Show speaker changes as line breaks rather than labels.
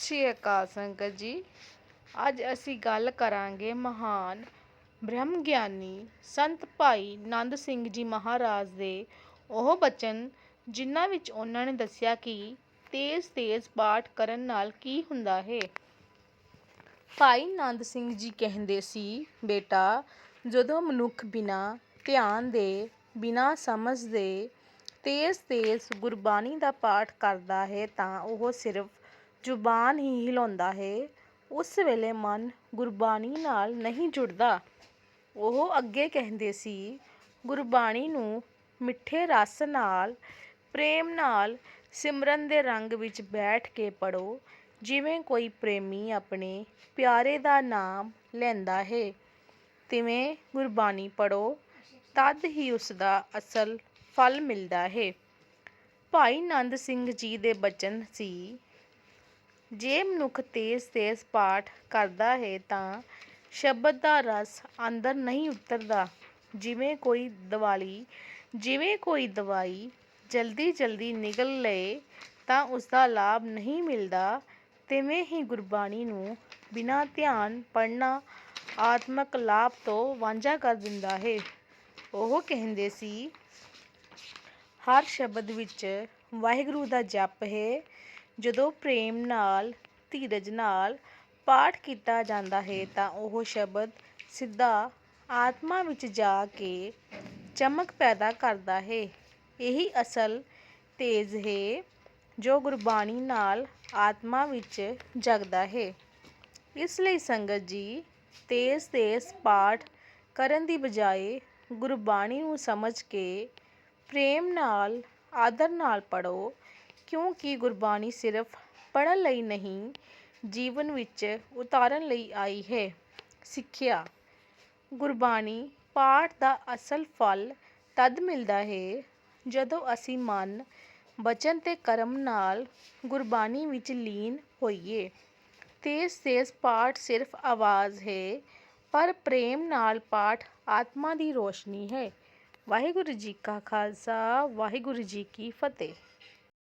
ਸ਼੍ਰੀ ਅਕਾਲ ਸੰਗਤ ਜੀ। ਅੱਜ ਅਸੀਂ ਗੱਲ ਕਰਾਂਗੇ ਮਹਾਨ ਬ੍ਰਹਮ ਗਿਆਨੀ ਸੰਤ ਭਾਈ ਨੰਦ ਸਿੰਘ ਜੀ ਮਹਾਰਾਜ ਦੇ ਉਹ ਬਚਨ, ਜਿਨ੍ਹਾਂ ਵਿੱਚ ਉਹਨਾਂ ਨੇ ਦੱਸਿਆ ਕਿ ਤੇਜ਼-ਤੇਜ਼ ਪਾਠ ਕਰਨ ਨਾਲ ਕੀ ਹੁੰਦਾ ਹੈ। ਭਾਈ ਨੰਦ ਸਿੰਘ ਜੀ ਕਹਿੰਦੇ ਸੀ, ਬੇਟਾ, ਜਦੋਂ ਮਨੁੱਖ ਬਿਨਾਂ ਧਿਆਨ ਦੇ, ਬਿਨਾਂ ਸਮਝ ਦੇ ਤੇਜ਼-ਤੇਜ਼ ਗੁਰਬਾਣੀ ਦਾ ਪਾਠ ਕਰਦਾ ਹੈ, ਤਾਂ ਉਹ ਸਿਰਫ ਜ਼ੁਬਾਨ ਹੀ ਹਿਲਾਉਂਦਾ ਹੈ। ਉਸ ਵੇਲੇ ਮਨ ਗੁਰਬਾਣੀ ਨਾਲ ਨਹੀਂ ਜੁੜਦਾ। ਉਹ ਅੱਗੇ ਕਹਿੰਦੇ ਸੀ, ਗੁਰਬਾਣੀ ਨੂੰ ਮਿੱਠੇ ਰਸ ਨਾਲ, ਪ੍ਰੇਮ ਨਾਲ, ਸਿਮਰਨ ਦੇ ਰੰਗ ਵਿੱਚ ਬੈਠ ਕੇ ਪੜ੍ਹੋ। ਜਿਵੇਂ ਕੋਈ ਪ੍ਰੇਮੀ ਆਪਣੇ ਪਿਆਰੇ ਦਾ ਨਾਮ ਲੈਂਦਾ ਹੈ, ਤਿਵੇਂ ਗੁਰਬਾਣੀ ਪੜ੍ਹੋ। ਤਦ ਹੀ ਉਸ ਦਾ ਅਸਲ ਫਲ ਮਿਲਦਾ ਹੈ। ਭਾਈ ਨੰਦ ਸਿੰਘ ਜੀ ਦੇ ਬਚਨ ਸੀ ਜੇ ਮਨੁੱਖ ਤੇਜ਼-ਤੇਜ਼ ਪਾਠ ਕਰਦਾ ਹੈ ਤਾਂ ਸ਼ਬਦ ਦਾ ਰਸ ਅੰਦਰ ਨਹੀਂ ਉਤਰਦਾ। ਜਿਵੇਂ ਕੋਈ ਦਵਾਲੀ, ਜਿਵੇਂ ਕੋਈ ਦਵਾਈ ਜਲਦੀ-ਜਲਦੀ ਨਿਗਲ ਲਏ ਤਾਂ ਉਸਦਾ ਲਾਭ ਨਹੀਂ ਮਿਲਦਾ। ਤਿਵੇਂ ਹੀ ਗੁਰਬਾਣੀ ਨੂੰ ਬਿਨਾਂ ਧਿਆਨ ਪੜ੍ਹਨਾ ਆਤਮਕ ਲਾਭ ਤੋਂ ਵਾਂਝਾ ਕਰ ਦਿੰਦਾ ਹੈ। ਉਹ ਕਹਿੰਦੇ ਸੀ, ਹਰ ਸ਼ਬਦ ਵਿੱਚ ਵਾਹਿਗੁਰੂ ਦਾ ਜਪ ਹੈ। ਜਦੋਂ ਪ੍ਰੇਮ ਨਾਲ, ਧੀਰਜ ਨਾਲ ਪਾਠ ਕੀਤਾ ਜਾਂਦਾ ਹੈ ਤਾਂ ਉਹ ਸ਼ਬਦ ਸਿੱਧਾ ਆਤਮਾ ਵਿੱਚ ਜਾ ਕੇ ਚਮਕ ਪੈਦਾ ਕਰਦਾ ਹੈ। ਇਹੀ ਅਸਲ ਤੇਜ ਹੈ ਜੋ ਗੁਰਬਾਣੀ ਨਾਲ ਆਤਮਾ ਵਿੱਚ ਜਗਦਾ ਹੈ। ਇਸ ਲਈ ਸੰਗਤ ਜੀ ਤੇਜ਼-ਤੇਜ਼ ਪਾਠ ਕਰਨ ਦੀ ਬਜਾਏ ਗੁਰਬਾਣੀ ਨੂੰ ਸਮਝ ਕੇ ਪ੍ਰੇਮ ਨਾਲ, ਆਦਰ ਨਾਲ ਪੜ੍ਹੋ। ਕਿਉਂਕਿ ਗੁਰਬਾਣੀ ਸਿਰਫ ਪੜ੍ਹਨ ਲਈ ਨਹੀਂ, ਜੀਵਨ ਵਿੱਚ ਉਤਾਰਨ ਲਈ ਆਈ ਹੈ। ਸਿੱਖਿਆ, ਗੁਰਬਾਣੀ ਪਾਠ ਦਾ ਅਸਲ ਫਲ ਤਦ ਮਿਲਦਾ ਹੈ ਜਦੋਂ ਅਸੀਂ ਮਨ ਬਚਨ ਤੇ ਕਰਮ ਨਾਲ ਗੁਰਬਾਣੀ ਵਿੱਚ ਲੀਨ ਹੋਈਏ। ਤੇਜ਼-ਤੇਜ਼ ਪਾਠ ਸਿਰਫ ਆਵਾਜ਼ ਹੈ, ਪਰ ਪ੍ਰੇਮ ਨਾਲ ਪਾਠ ਆਤਮਾ ਦੀ ਰੋਸ਼ਨੀ ਹੈ। ਵਾਹਿਗੁਰੂ ਜੀ ਕਾ ਖਾਲਸਾ, ਵਾਹਿਗੁਰੂ ਜੀ ਕੀ ਫਤਿਹ।